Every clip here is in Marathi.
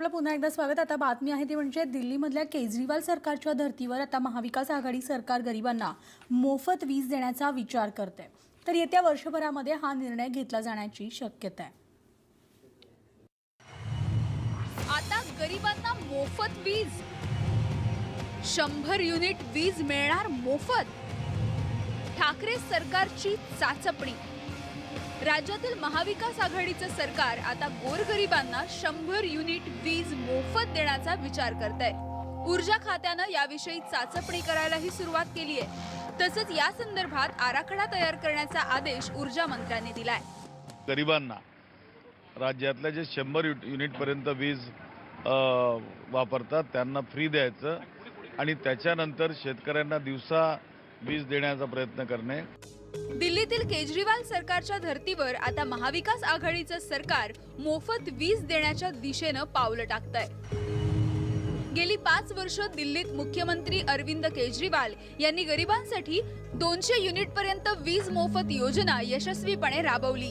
आपलं पुन्हा एकदा स्वागत. आता बातमी आहे ती म्हणजे दिल्लीमधल्या केजरीवाल सरकारच्या धर्तीवर आता महाविकास आघाडी सरकार गरिबांना मोफत वीज देण्याचा विचार करते तर येत्या वर्षभरामध्ये हा निर्णय घेतला जाण्याची शक्यता आहे. आता गरिबांना मोफत वीज. शंभर युनिट वीज मिळणार मोफत. ठाकरे सरकारची चाचपणी. राज्यातील महाविकास आघाडीचं सरकार आता गोरगरिबांना शंभर युनिट वीज मोफत देण्याचा विचार करत आहे ऊर्जा खात्यानं याविषयी चाचपणी करायलाही सुरुवात केली आहे. तसंच या संदर्भात आराखडा तयार करण्याचा आदेश ऊर्जा मंत्र्यांनी दिलाय. गरिबांना राज्यातल्या जे शंभर युनिट युनिटपर्यंत वीज वापरतात त्यांना फ्री द्यायचं आणि त्याच्यानंतर शेतकऱ्यांना दिवसा वीज देण्याचा प्रयत्न करणे. दिल्लीतील केजरीवाल सरकारच्या धर्तीवर आता महाविकास आघाडीचं सरकार मोफत वीज देण्याच्या दिशेनं पावलं टाकतंय. गेली पाच वर्ष दिल्लीत मुख्यमंत्री अरविंद केजरीवाल यांनी गरिबांसाठी दोनशे युनिट पर्यंत वीज मोफत योजना यशस्वीपणे राबवली.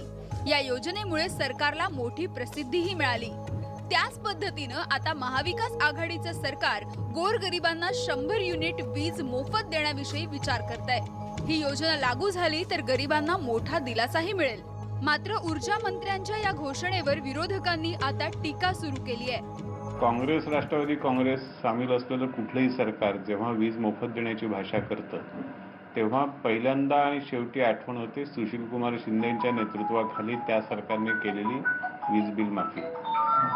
या योजनेमुळे सरकारला मोठी प्रसिद्धीही मिळाली. त्याच पद्धतीनं आता महाविकास आघाडीचं सरकार गोरगरिबांना शंभर युनिट वीज मोफत देण्याविषयी विचार करत आहे ही योजना लागू झाली तर गरिबांना मोठा दिलासाही मिळेल. मात्र ऊर्जा मंत्र्यांच्या या घोषणेवर विरोधकांनी आता टीका सुरू केली आहे. काँग्रेस राष्ट्रवादी काँग्रेस सामील असलेलं कुठलंही सरकार जेव्हा वीज मोफत देण्याची भाषा करतं तेव्हा पहिल्यांदा आणि शेवटी आठवण होते सुशीलकुमार शिंदेच्या नेतृत्वाखाली त्या सरकारने केलेली वीज बिल माफी.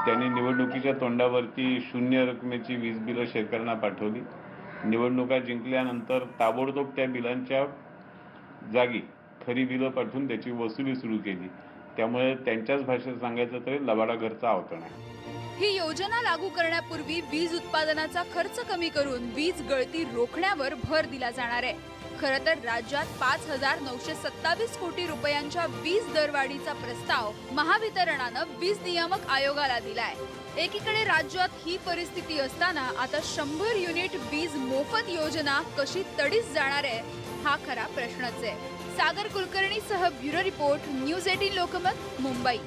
त्यांनी निवडणुकीच्या तोंडावरती शून्य रकमेची वीज बिलं शेतकऱ्यांना पाठवली. निवडणुका जिंकल्यानंतर ताबडतोब त्या बिलांच्या जागी खरी बिलं पाठवून त्याची वसुली सुरू केली. त्यामुळे त्यांच्याच भाषेत सांगायचं तर लबाडा घरचा आवतण आहे. ही योजना लागू करण्यापूर्वी वीज उत्पादनाचा खर्च कमी करून वीज गळती रोखण्यावर भर दिला जाणार आहे. खरं तर राज्यात पाच हजार नऊशे सत्तावीस कोटी रुपयांच्या वीज दरवाढीचा प्रस्ताव महावितरणानं वीज नियामक आयोगाला दिलाय. एकीकडे राज्यात ही परिस्थिती असताना आता शंभर युनिट वीज मोफत योजना कशी तडीस जाणार आहे हा खरा प्रश्नच आहे. Sagar कुलकर्णीसह bureau report news eighteen Lokmat Mumbai.